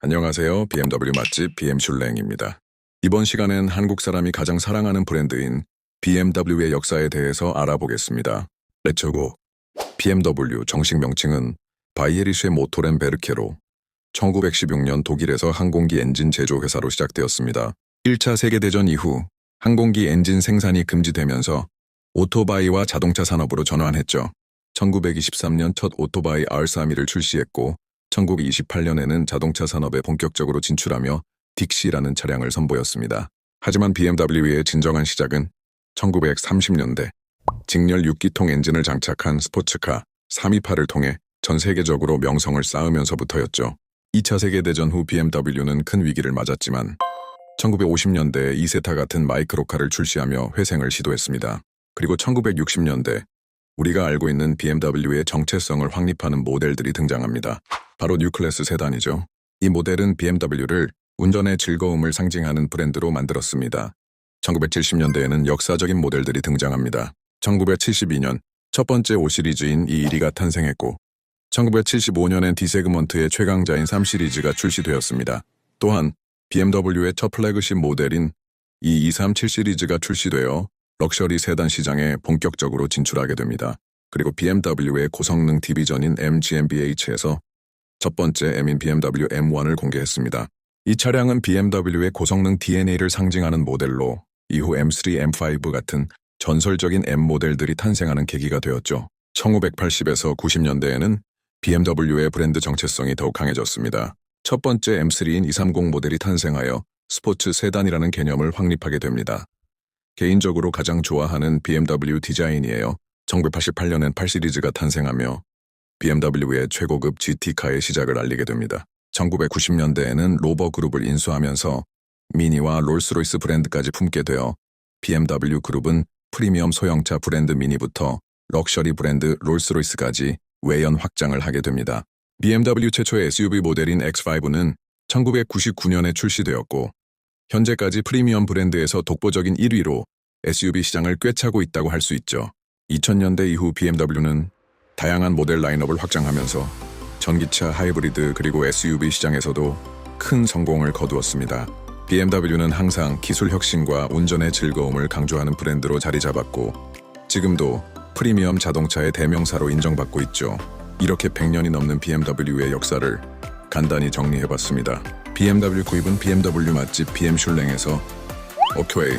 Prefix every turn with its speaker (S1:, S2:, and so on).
S1: 안녕하세요. BMW 맛집 BM 슐랭입니다. 이번 시간엔 한국 사람이 가장 사랑하는 브랜드인 BMW의 역사에 대해서 알아보겠습니다. 레츠고. BMW 정식 명칭은 바이에리쉐 모토렌 베르케로 1916년 독일에서 항공기 엔진 제조 회사로 시작되었습니다. 1차 세계대전 이후 항공기 엔진 생산이 금지되면서 오토바이와 자동차 산업으로 전환했죠. 1923년 첫 오토바이 R32를 출시했고 1928년에는 자동차 산업에 본격적으로 진출하며 딕시라는 차량을 선보였습니다. 하지만 BMW의 진정한 시작은 1930년대 직렬 6기통 엔진을 장착한 스포츠카 328을 통해 전 세계적으로 명성을 쌓으면서부터였죠. 2차 세계대전 후 BMW는 큰 위기를 맞았지만 1950년대에 이세타 같은 마이크로카를 출시하며 회생을 시도했습니다. 그리고 1960년대 우리가 알고 있는 BMW의 정체성을 확립하는 모델들이 등장합니다. 바로 뉴클래스 세단이죠. 이 모델은 BMW를 운전의 즐거움을 상징하는 브랜드로 만들었습니다. 1970년대에는 역사적인 모델들이 등장합니다. 1972년 첫 번째 5 시리즈인 이 1위가 탄생했고 1975년엔 디세그먼트의 최강자인 3 시리즈가 출시되었습니다. 또한 BMW의 첫 플래그십 모델인 이237 시리즈가 출시되어 럭셔리 세단 시장에 본격적으로 진출하게 됩니다. 그리고 BMW의 고성능 디비전인 MGMBH에서 첫 번째 M인 BMW M1을 공개했습니다. 이 차량은 BMW의 고성능 DNA를 상징하는 모델로 이후 M3, M5 같은 전설적인 M 모델들이 탄생하는 계기가 되었죠. 1980에서 90년대에는 BMW의 브랜드 정체성이 더욱 강해졌습니다. 첫 번째 M3인 230 모델이 탄생하여 스포츠 세단이라는 개념을 확립하게 됩니다. 개인적으로 가장 좋아하는 BMW 디자인이에요. 1988년엔 8 시리즈가 탄생하며 BMW의 최고급 GT카의 시작을 알리게 됩니다. 1990년대에는 로버 그룹을 인수하면서 미니와 롤스로이스 브랜드까지 품게 되어 BMW 그룹은 프리미엄 소형차 브랜드 미니부터 럭셔리 브랜드 롤스로이스까지 외연 확장을 하게 됩니다. BMW 최초의 SUV 모델인 X5는 1999년에 출시되었고 현재까지 프리미엄 브랜드에서 독보적인 1위로 SUV 시장을 꿰차고 있다고 할 수 있죠. 2000년대 이후 BMW는 다양한 모델 라인업을 확장하면서 전기차, 하이브리드 그리고 SUV 시장에서도 큰 성공을 거두었습니다. BMW는 항상 기술 혁신과 운전의 즐거움을 강조하는 브랜드로 자리 잡았고 지금도 프리미엄 자동차의 대명사로 인정받고 있죠. 이렇게 100년이 넘는 BMW의 역사를 간단히 정리해봤습니다. BMW 구입은 BMW 맛집 BM 슐랭에서 오케이